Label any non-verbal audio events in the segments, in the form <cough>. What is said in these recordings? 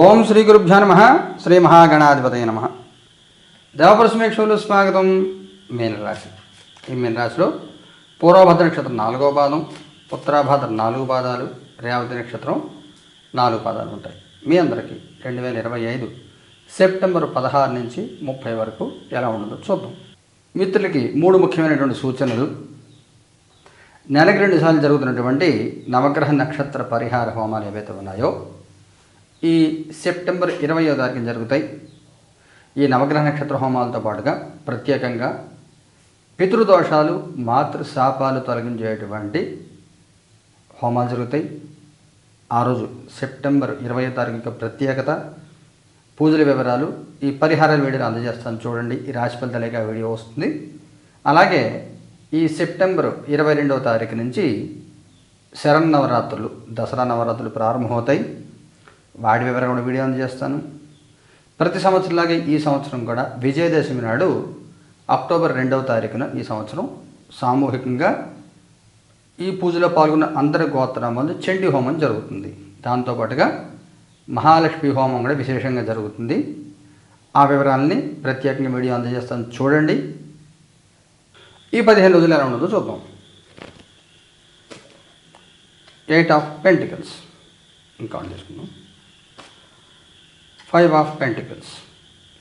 ఓం శ్రీ గురుభ్యో నమ శ్రీ మహాగణాధిపతయ నమ. దేవపరసమేక్షలు స్వాగతం మీనరాశి ఈ మీనరాశిలో పూర్వభద్ర నక్షత్రం నాలుగో పాదం ఉత్తరాభద్ర నాలుగు పాదాలు రేవతి నక్షత్రం నాలుగు పాదాలు ఉంటాయి. మీ అందరికీ రెండు వేల ఇరవై ఐదు సెప్టెంబర్ పదహారు నుంచి ముప్పై వరకు ఎలా ఉండదో చూద్దాం. మిత్రులకి మూడు ముఖ్యమైనటువంటి సూచనలు. నెలకి రెండు సార్లు జరుగుతున్నటువంటి నవగ్రహ నక్షత్ర పరిహార హోమాలు ఏవైతే ఉన్నాయో ఈ సెప్టెంబర్ ఇరవయో తారీఖున జరుగుతాయి. ఈ నవగ్రహ నక్షత్ర హోమాలతో పాటుగా ప్రత్యేకంగా పితృదోషాలు మాతృ శాపాలు తొలగించేటువంటి హోమాలు జరుగుతాయి. ఆ రోజు సెప్టెంబర్ ఇరవయో తారీఖు యొక్క ప్రత్యేకత పూజల వివరాలు ఈ పరిహారాల వీడియోని అందజేస్తాను చూడండి. ఈ రాశి ఫలితాలేక వీడియో వస్తుంది. అలాగే ఈ సెప్టెంబర్ ఇరవై రెండవ తారీఖు నుంచి శరన్నవరాత్రులు దసరా నవరాత్రులు ప్రారంభమవుతాయి. వాటి వివరం కూడా వీడియో అందజేస్తాను. ప్రతి సంవత్సరంలాగే ఈ సంవత్సరం కూడా విజయదశమి నాడు అక్టోబర్ రెండవ తారీఖున ఈ సంవత్సరం సామూహికంగా ఈ పూజలో పాల్గొన్న అందరి గోత్రామాలు చండీ హోమం జరుగుతుంది. దాంతోపాటుగా మహాలక్ష్మి హోమం కూడా విశేషంగా జరుగుతుంది. ఆ వివరాలని ప్రత్యేకంగా వీడియో అందజేస్తాను. చూడండి. ఈ పదిహేను రోజులు ఎలా ఉండదో చూద్దాం. Eight of pentacles. ఇంకా చేసుకుందాం. ఫైవ్ ఆఫ్ పెంటికల్స్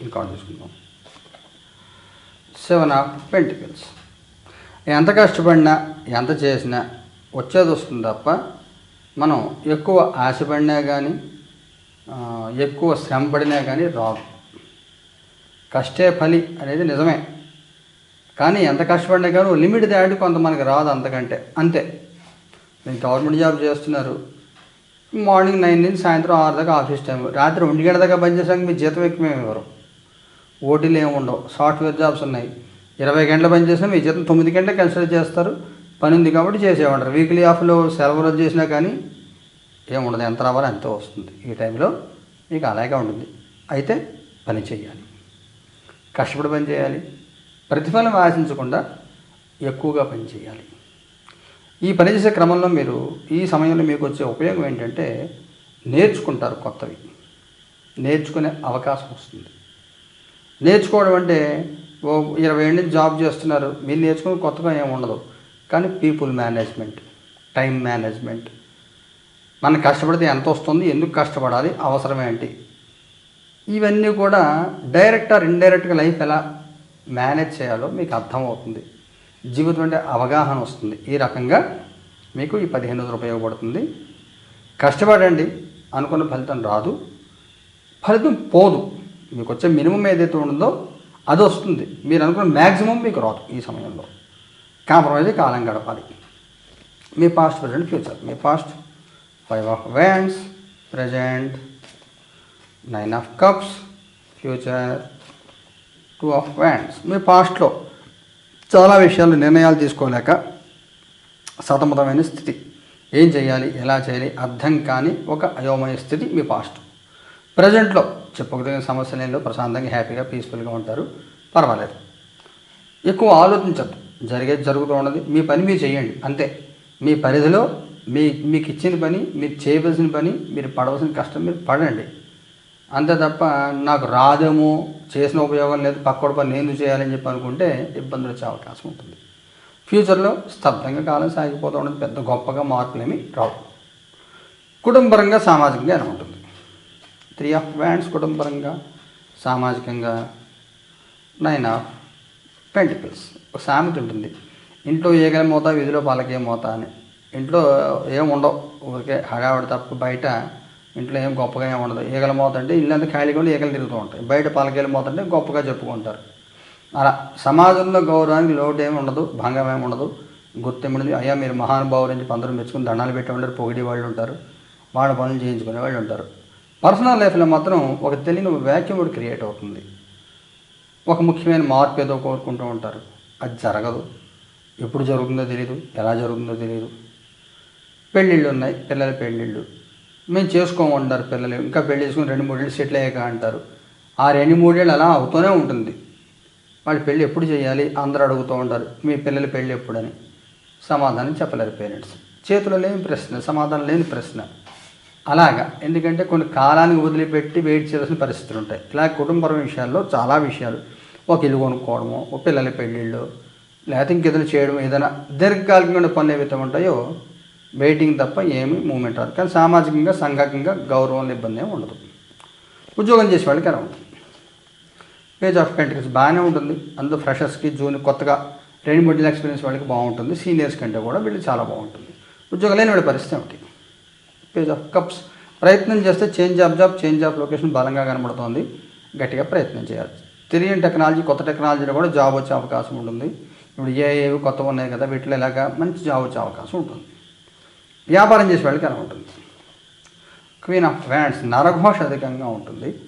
ఇంకా చేసుకుందాం సెవెన్ ఆఫ్ పెంటికల్స్. ఎంత కష్టపడినా ఎంత చేసినా వచ్చేది వస్తుంది తప్ప మనం ఎక్కువ ఆశపడినా కానీ ఎక్కువ శ్రమ పడినా కానీ రాదు. కష్టే ఫలి అనేది నిజమే. కానీ ఎంత కష్టపడినా కానీ లిమిట్ దాటి కొంత మనకి రాదు అంతకంటే. అంతే. మీరు గవర్నమెంట్ జాబ్ చేస్తున్నారు. మార్నింగ్ నైన్ నుంచి సాయంత్రం ఆరు దాకా ఆఫీస్ టైం రాత్రి ఒంటి గంట దాకా పనిచేసాక మీ జీతం ఎక్కువ మేము ఇవ్వరు. ఓటీలు ఏమి ఉండవు. సాఫ్ట్వేర్ జాబ్స్ ఉన్నాయి. ఇరవై గంటలు పనిచేసినా మీ జీతం తొమ్మిది గంటలు కన్సిడర్ చేస్తారు. పని ఉంది కాబట్టి చేసేవాడారు వీక్లీ ఆఫ్లో సెలవు రోజు చేసినా కానీ ఏముండదు ఎంత రావాలో అంతే వస్తుంది. ఈ టైంలో మీకు అలాగే ఉంటుంది. అయితే పని చేయాలి. కష్టపడి పని చేయాలి. ప్రతిఫలం ఆశించకుండా ఎక్కువగా పని చేయాలి. ఈ పని చేసే క్రమంలో మీరు ఈ సమయంలో మీకు వచ్చే ఉపయోగం ఏంటంటే నేర్చుకుంటారు కొత్తవి. నేర్చుకునే అవకాశం వస్తుంది. నేర్చుకోవడం అంటే ఓ ఇరవై ఏళ్ళ నుంచి జాబ్ చేస్తున్నారు. మీరు నేర్చుకుని కొత్తగా ఏమి ఉండదు. కానీ పీపుల్ మేనేజ్మెంట్ టైం మేనేజ్మెంట్. మనం కష్టపడితే ఎంత వస్తుంది ఎందుకు కష్టపడాలి అవసరం ఏంటి? ఇవన్నీ కూడా డైరెక్ట్ ఆర్ ఇండైరెక్ట్గా లైఫ్ ఎలా మేనేజ్ చేయాలో మీకు అర్థమవుతుంది. జీవితం అంటే అవగాహన వస్తుంది. ఈ రకంగా మీకు ఈ పదిహేను రోజులు ఉపయోగపడుతుంది. కష్టపడండి. అనుకున్న ఫలితం రాదు. ఫలితం పోదు. మీకు వచ్చే మినిమం ఏదైతే ఉంటుందో అది వస్తుంది. మీరు అనుకున్న మ్యాక్సిమం మీకు రాదు ఈ సమయంలో. కాంప్రమైజ్ కాలం గడపాలి. మీ past present future. Me past five of wands present nine of cups future two of wands. మీ పాస్ట్లో చాలా విషయాలు నిర్ణయాలు తీసుకోలేక సతమతమైన స్థితి. ఏం చేయాలి? ఎలా చేయాలి? అర్థం కాని ఒక అయోమయ స్థితి మీ పాస్ట్ ప్రజెంట్లో చెప్పుకోదగిన సమస్య లేనిలో ప్రశాంతంగా హ్యాపీగా పీస్ఫుల్గా ఉంటారు. పర్వాలేదు. ఎక్కువ ఆలోచించద్దు. జరిగేది జరుగుతూ ఉన్నది మీ పని మీరు చేయండి. అంతే. మీ పరిధిలో మీ మీకు ఇచ్చిన పని మీరు చేయవలసిన పని మీరు పడవలసిన కష్టం మీరు పడండి. అంతే తప్ప నాకు రాదేమో చేసిన ఉపయోగం లేదు పక్కోడి పని నేను చేయాలని చెప్పి అనుకుంటే ఇబ్బందులు వచ్చే అవకాశం ఉంటుంది. ఫ్యూచర్లో స్తబ్దంగా కాలం సాగిపోతూ ఉండదు పెద్ద గొప్పగా మార్పులేమి రావు. కుటుంబపరంగా సామాజికంగా ఎలా ఉంటుంది? త్రీ ఆఫ్ వ్యాండ్స్ కుటుంబపరంగా సామాజికంగా నైన్ ఆఫ్ పెంటికల్స్. ఒక సామెత ఉంటుంది ఇంట్లో ఏగల మోత వీధిలో పాలకే మోత అని. ఇంట్లో ఏం ఉండవు ఊరికే హడావిడి తప్ప బయట ఇంట్లో ఏం గొప్పగా ఏమి ఉండదు. ఈగల మోత అంటే ఇల్లు అంతా ఖాళీగా ఉండి ఈగలు తిరుగుతూ ఉంటాయి. బయట పాలకేల మోత అంటే గొప్పగా చెప్పుకుంటారు. అలా సమాజంలో గౌరవానికి లోటు ఏమి ఉండదు భంగం ఏమి ఉండదు. గుర్తింపుంది అయ్యా మీరు మహానుభావులు అని అందరూ మెచ్చుకుని దండాలు పెట్టే ఉంటారు పొగిడి వాళ్ళు ఉంటారు. వాళ్ళ పనులు చేయించుకునే వాళ్ళు ఉంటారు. పర్సనల్ లైఫ్లో మాత్రం ఒక తెలియని వ్యాక్యూమ్ కూడా క్రియేట్ అవుతుంది. ఒక ముఖ్యమైన మార్పు ఏదో కోరుకుంటూ ఉంటారు. అది జరగదు. ఎప్పుడు జరుగుతుందో తెలియదు ఎలా జరుగుతుందో తెలియదు పెళ్ళిళ్ళు ఉన్నాయి పిల్లల పెళ్ళిళ్ళు. మేము చేసుకోమంటారు పిల్లలు. ఇంకా పెళ్ళి చేసుకుని రెండు మూడేళ్ళు సెటిల్ అయ్యాక అంటారు. ఆ రెండు మూడేళ్ళు అలా అవుతూనే ఉంటుంది. వాళ్ళ పెళ్ళి ఎప్పుడు చేయాలి? అందరూ అడుగుతూ ఉంటారు మీ పిల్లల పెళ్ళి ఎప్పుడని? సమాధానం చెప్పలేరు పేరెంట్స్. చేతిలో లేని ప్రశ్న సమాధానం లేని ప్రశ్న. అలాగా. ఎందుకంటే కొన్ని కాలానికి వదిలిపెట్టి వెయిట్ చేయాల్సిన పరిస్థితులు ఉంటాయి. ఇలా కుటుంబ విషయాల్లో చాలా విషయాలు. ఒక ఇల్లు కొనుక్కోవడము ఒక పిల్లల పెళ్ళిళ్ళు లేకపోతే ఇంకేదైనా చేయడం ఏదైనా దీర్ఘకాలికమైన పనులు ఏవైతే ఉంటాయో వెయిటింగ్ తప్ప ఏమి మూమెంట్ రాదు. కానీ సామాజికంగా సంఘకంగా గౌరవం ఇబ్బంది ఏమి ఉండదు. ఉద్యోగం చేసే వాళ్ళకి ఎలా ఉంటుంది? పేజ్ ఆఫ్ కంట్రీస్ బాగానే ఉంటుంది. అందులో ఫ్రెషర్స్కి జూన్ కొత్తగా రెండు మూడు ఎక్స్పీరియన్స్ వాళ్ళకి బాగుంటుంది. సీనియర్స్ కంటే కూడా వీళ్ళు చాలా బాగుంటుంది. ఉద్యోగం లేని వాడి పరిస్థితి ఏమిటి? పేజ్ ఆఫ్ కప్స్ ప్రయత్నం చేస్తే change of job change of location బలంగా కనబడుతోంది. గట్టిగా ప్రయత్నం చేయాలి. తెలియని టెక్నాలజీ కొత్త టెక్నాలజీలో కూడా జాబ్ వచ్చే అవకాశం ఉంటుంది. ఇప్పుడు ఏ ఏవి కొత్తగా ఉన్నాయి కదా వీటిలో ఇలాగా మంచి జాబ్ వచ్చే అవకాశం ఉంటుంది. వ్యాపారం చేసే వాళ్ళకి అలా ఉంటుంది. క్వీన్ ఆఫ్ వ్యాండ్స్ నరఘోష అధికంగా ఉంటుంది.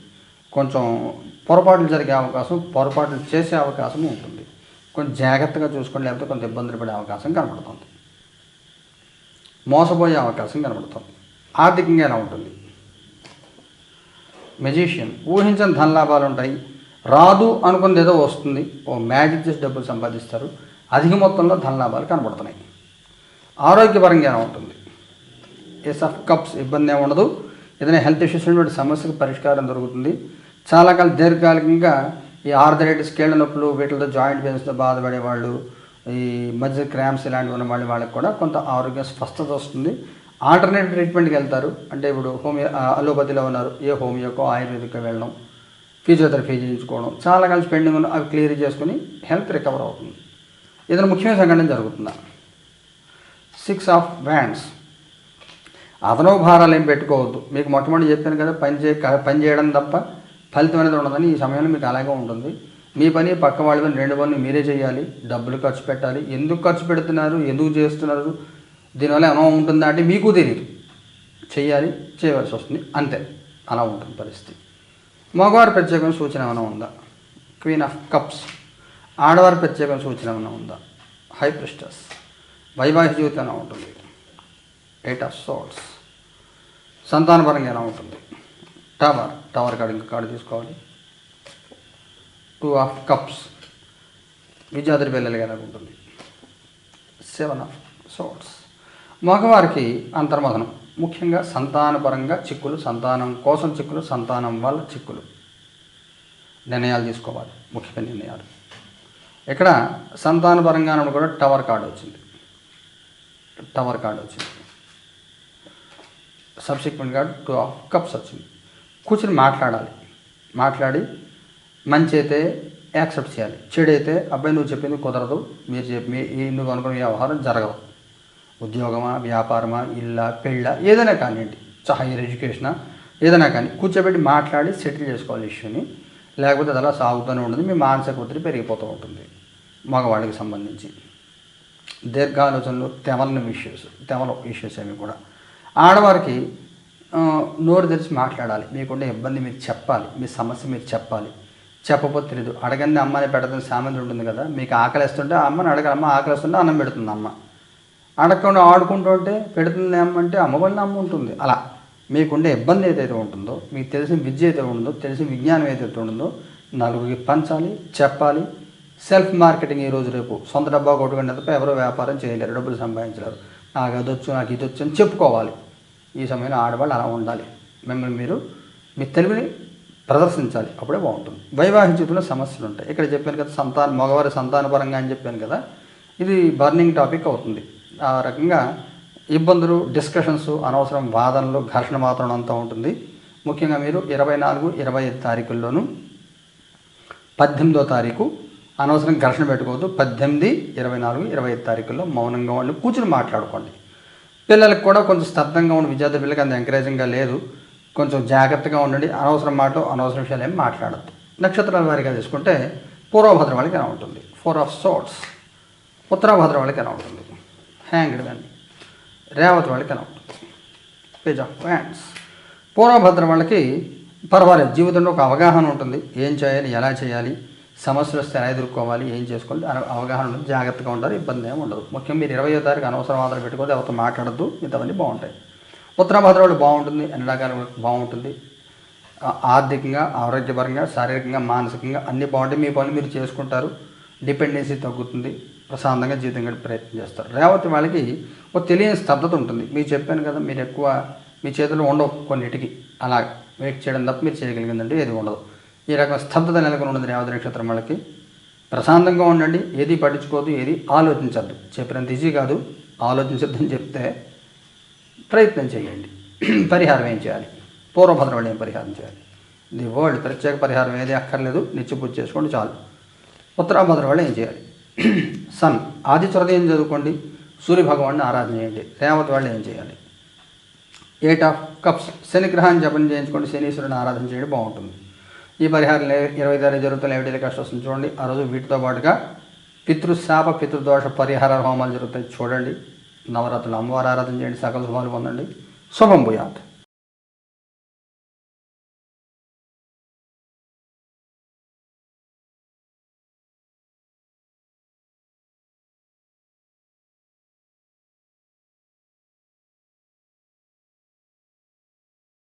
కొంచెం పొరపాట్లు జరిగే అవకాశం పొరపాట్లు చేసే అవకాశం ఉంటుంది. కొంచెం జాగ్రత్తగా చూసుకోండి లేకపోతే కొంత ఇబ్బందులు పడే అవకాశం కనబడుతుంది. మోసపోయే అవకాశం కనబడుతుంది. ఆర్థికంగా ఎలా ఉంటుంది? మెజిషియన్ ఊహించని ధన లాభాలు ఉంటాయి. రాదు అనుకున్నది ఏదో వస్తుంది. ఓ మ్యాజిక్ చేసి డబ్బులు సంపాదిస్తారు. అధిక మొత్తంలో ధన లాభాలు కనబడుతున్నాయి. ఆరోగ్యపరంగా ఎలా ఉంటుంది? ఎస్ ఆఫ్ కప్స్ ఇబ్బంది ఏమి ఉండదు. ఏదైనా హెల్త్ ఇష్యూస్ ఉన్నటువంటి సమస్యకు పరిష్కారం దొరుకుతుంది. చాలా కాలం దీర్ఘకాలికంగా ఈ ఆర్థరైటిస్ కీళ్ళ నొప్పులు వీటితో జాయింట్ పెయిన్స్తో బాధపడే వాళ్ళు ఈ మధ్య క్రామ్స్ ఇలాంటివి ఉన్న వాళ్ళు వాళ్ళకి కూడా కొంత ఆరోగ్య స్వస్థత వస్తుంది. ఆల్టర్నేటివ్ ట్రీట్మెంట్కి వెళ్తారు. అంటే ఇప్పుడు హోమియో అలోపతిలో ఉన్నారు. ఏ హోమియోకో ఆయుర్వేదికో వెళ్ళడం ఫిజియోథెరపీ చేయించుకోవడం చాలా కాలం స్పెండింగ్ ఉన్న అవి క్లియర్ చేసుకుని హెల్త్ రికవర్ అవుతుంది. ఏదైనా ముఖ్యమైన సంఘటన జరుగుతుందా? సిక్స్ ఆఫ్ వ్యాండ్స్ అదనపు భారాలు ఏం పెట్టుకోవద్దు. మీకు మొట్టమొదటి చెప్పాను కదా పని చే పని చేయడం తప్ప ఫలితం అనేది ఉండదని ఈ సమయంలో మీకు అలాగే ఉంటుంది. మీ పని పక్క వాళ్ళ పని రెండు పనులు మీరే చేయాలి. డబ్బులు ఖర్చు పెట్టాలి. ఎందుకు ఖర్చు పెడుతున్నారు? ఎందుకు చేస్తున్నారు? దీనివల్ల ఏమో ఉంటుందా అంటే మీకు తెలియదు చేయాలి చేయవలసి వస్తుంది. అంతే. అలా ఉంటుంది పరిస్థితి. మగవారి ప్రత్యేకమైన సూచన ఏమైనా ఉందా? Queen of cups. ఆడవారి ప్రత్యేకమైన సూచన ఏమైనా ఉందా? High priestess. వైవాహిక జీవితం ఉంటుంది? Eight of swords. సంతానపరంగా ఎలా ఉంటుంది? టవర్ టవర్ కార్డు ఇంకా కార్డు తీసుకోవాలి టూ ఆఫ్ కప్స్ విద్యార్థి పిల్లలుగా ఎలా ఉంటుంది? సెవెన్ ఆఫ్ సోట్స్ మగవారికి అంతర్మథనం ముఖ్యంగా సంతానపరంగా చిక్కులు సంతానం కోసం చిక్కులు సంతానం వల్ల చిక్కులు. నిర్ణయాలు తీసుకోవాలి. ముఖ్యమైన నిర్ణయాలు. ఇక్కడ సంతానపరంగా కూడా టవర్ కార్డు వచ్చింది. టవర్ కార్డు వచ్చింది. సబ్సిక్వెంట్గా టూ హాఫ్ కప్స్ వచ్చింది కూర్చొని మాట్లాడాలి. మాట్లాడి మంచి అయితే యాక్సెప్ట్ చేయాలి. చెడు అయితే అబ్బాయి నువ్వు చెప్పింది కుదరదు. మీరు చెప్పి ఈ నువ్వు అనుకున్న వ్యవహారం జరగదు. ఉద్యోగమా వ్యాపారమా ఇల్లా పెళ్ళ ఏదైనా కానివ్వండి. హైయర్ ఎడ్యుకేషనా ఏదైనా కానీ కూర్చోబెట్టి మాట్లాడి సెటిల్ చేసుకోవాలి ఇష్యూని లేకపోతే అది అలా సాగుతూనే ఉంటుంది. మీ మానసిక ఒత్తిడి పెరిగిపోతూ ఉంటుంది. మగవాళ్ళకి సంబంధించి. దీర్ఘాలోచనలు తెమలని ఇష్యూస్ తెమల ఇష్యూస్ అవి కూడా. ఆడవారికి నోరు తెరిచి మాట్లాడాలి. మీకుండే ఇబ్బంది మీరు చెప్పాలి. మీ సమస్య మీరు చెప్పాలి. చెప్పకపోతే తెలియదు అడగంది అమ్మని పెడతాం సామెత ఉంటుంది కదా. మీకు ఆకలిస్తుంటే అమ్మని అడగాలి అమ్మ ఆకలిస్తుంటే అన్నం పెడుతుంది అమ్మ. అడగకుండా ఆడుకుంటూ ఉంటే పెడుతుంది అమ్మంటే అమ్మ వల్ల అమ్మ ఉంటుంది. అలా మీకుండే ఇబ్బంది ఏదైతే ఉంటుందో మీకు తెలిసిన విద్య అయితే ఉంటుందో తెలిసిన విజ్ఞానం ఏదైతే ఉంటుందో నలుగురికి పంచాలి చెప్పాలి. సెల్ఫ్ మార్కెటింగ్ ఈ రోజు రేపు. సొంత డబ్బా కొట్టుకుని తప్ప ఎవరో వ్యాపారం చేయలేరు. డబ్బులు సంపాదించలేరు. నాకు అది వచ్చు నాకు ఇది వచ్చు అని చెప్పుకోవాలి. ఈ సమయంలో ఆడవాళ్ళు అలా ఉండాలి. మిమ్మల్ని మీరు మీ తెలివిని ప్రదర్శించాలి. అప్పుడే బాగుంటుంది. వైవాహిక జీవితంలో సమస్యలు ఉంటాయి. ఇక్కడ చెప్పాను కదా సంతాన మగవారి సంతాన పరంగా అని చెప్పాను కదా ఇది బర్నింగ్ టాపిక్ అవుతుంది. ఆ రకంగా ఇబ్బందులు డిస్కషన్స్ అనవసరం వాదనలు ఘర్షణ మాత్రం అంతా ఉంటుంది. ముఖ్యంగా మీరు ఇరవై నాలుగు ఇరవై ఐదు తారీఖుల్లోనూ పద్దెనిమిదో తారీఖు అనవసరం ఘర్షణ పెట్టుకోవద్దు. పద్దెనిమిది ఇరవై నాలుగు ఇరవై ఐదు తారీఖుల్లో మౌనంగా ఉండి కూర్చుని మాట్లాడుకోండి. పిల్లలకు కూడా కొంచెం స్తబ్దంగా ఉండి విద్యార్థి పిల్లలకి అంత ఎంకరేజింగ్గా లేదు. కొంచెం జాగ్రత్తగా ఉండండి. అనవసరం మాట అనవసర విషయాలు ఏం మాట్లాడద్దు. నక్షత్రాల వారిగా తీసుకుంటే పూర్వభద్ర వాళ్ళకి ఎలా ఉంటుంది ఫోర్ ఆఫ్ సోట్స్ ఉత్తరాభద్ర వాళ్ళకి ఎలా ఉంటుంది హ్యాంగ్డ్ మ్యాన్ రేవతి వాళ్ళకి ఎలా ఉంటుంది పేజ్ ఆఫ్ హ్యాండ్స్ పూర్వభద్ర వాళ్ళకి పర్వాలేదు. జీవితంలో ఒక అవగాహన ఉంటుంది. ఏం చేయాలి? ఎలా చేయాలి? సమస్యలు వస్తే ఎలా ఎదుర్కోవాలి ఏం చేసుకోవాలి అవగాహన ఉండదు జాగ్రత్తగా ఉంటారు ఇబ్బంది ఏమి ఉండదు. ముఖ్యంగా మీరు ఇరవై తారీఖు అనవసరం ఆధార పెట్టుకోవాలి ఎవరితో మాట్లాడద్దు ఇంతమంది బాగుంటాయి. ఉత్తరాభద్ర వాళ్ళు బాగుంటుంది అన్ని రకాల బాగుంటుంది. ఆర్థికంగా ఆరోగ్యపరంగా శారీరకంగా మానసికంగా అన్ని బాగుంటాయి. మీ పనులు మీరు చేసుకుంటారు డిపెండెన్సీ తగ్గుతుంది ప్రశాంతంగా జీవితం గడిపే ప్రయత్నం చేస్తారు. రేవతి వాళ్ళకి ఒక తెలియని స్తబ్దత ఉంటుంది. మీరు చెప్పాను కదా మీరు ఎక్కువ మీ చేతుల్లో ఉండవు కొన్నిటికి. అలా వెయిట్ చేయడం తప్ప మీరు చేయగలిగిందంటే ఏది ఉండదు. ఈ రకం స్తబ్దత నెలకొని ఉన్నది రేవతి నక్షత్రం వాళ్ళకి ప్రశాంతంగా ఉండండి ఏది పట్టించుకోవద్దు ఏది ఆలోచించద్దు. చెప్పినంత ఈజీ కాదు ఆలోచించొద్దని చెప్తే ప్రయత్నం చేయండి. <clears throat> పరిహారం ఏం చేయాలి? పూర్వభద్ర వాళ్ళు ఏం పరిహారం చేయాలి? ది వరల్డ్ ప్రత్యేక పరిహారం ఏది అక్కర్లేదు నిత్యపూజ చేసుకోండి చాలు. ఉత్తరాభద్ర వాళ్ళు ఏం చేయాలి? <clears throat> సన్ ఆది హృదయం చదువుకోండి? సూర్య భగవాన్ని ఆరాధన చేయండి. రేవతి వాళ్ళు ఏం చేయాలి? ఎయిట్ ఆఫ్ కప్స్ శనిగ్రహాన్ని జపం చేయించుకోండి శనీశ్వరుని ఆరాధన చేయడం బాగుంటుంది. ఈ పరిహారం ఇరవై తారీఖు జరుగుతున్న ఏమిటి కష్టం వస్తుంది చూడండి. ఆ రోజు వీటితో పాటుగా పితృశాప పితృదోష పరిహార హోమాలు జరుగుతాయి. చూడండి. నవరాత్రులు అమ్మవారి ఆరాధన చేయండి. సకల శుభాలు పొందండి. శుభం భూయాత్.